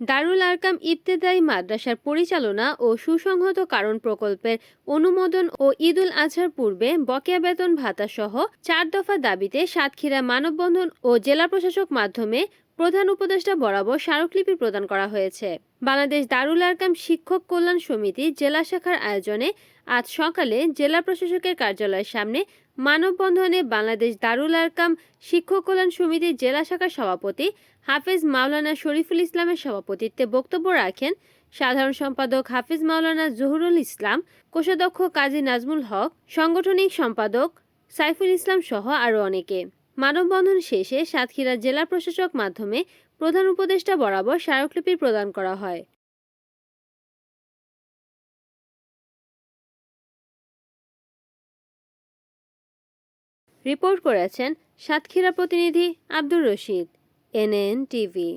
দারুল আরকাম ইবতেদায়ী মাদ্রাসার পরিচালনা ও সুসংহত কারণ প্রকল্পের অনুমোদন ও ঈদুল আজহার পূর্বে বকেয়া বেতন ভাতা সহ চার দফা দাবিতে সাতক্ষীরা মানববন্ধন ও জেলা প্রশাসক মাধ্যমে প্রধান উপদেষ্টা বরাবর স্মারকলিপি প্রদান করা হয়েছে। বাংলাদেশ দারুল আরকাম শিক্ষক কল্যাণ সমিতি জেলা শাখার আয়োজনে আজ সকালে জেলা প্রশাসকের কার্যালয়ের সামনে মানববন্ধনে বাংলাদেশ দারুল আরকাম শিক্ষক কল্যাণ সমিতির জেলা শাখার সভাপতি হাফেজ মাওলানা শরীফুল ইসলামের সভাপতিত্বে বক্তব্য রাখেন সাধারণ সম্পাদক হাফিজ মাওলানা জহুরুল ইসলাম, কোষাধ্যক্ষ কাজী নাজমুল হক, সাংগঠনিক সম্পাদক সাইফুল ইসলাম সহ আরও অনেকে। মানববন্ধন শেষে সাতক্ষীরা জেলা প্রশাসক মাধ্যমে প্রধান উপদেষ্টা বরাবর স্মারকলিপি প্রদান করা হয়। রিপোর্ট করেছেন সাতক্ষীরা প্রতিনিধি আব্দুর রশিদ এনএন টিভি।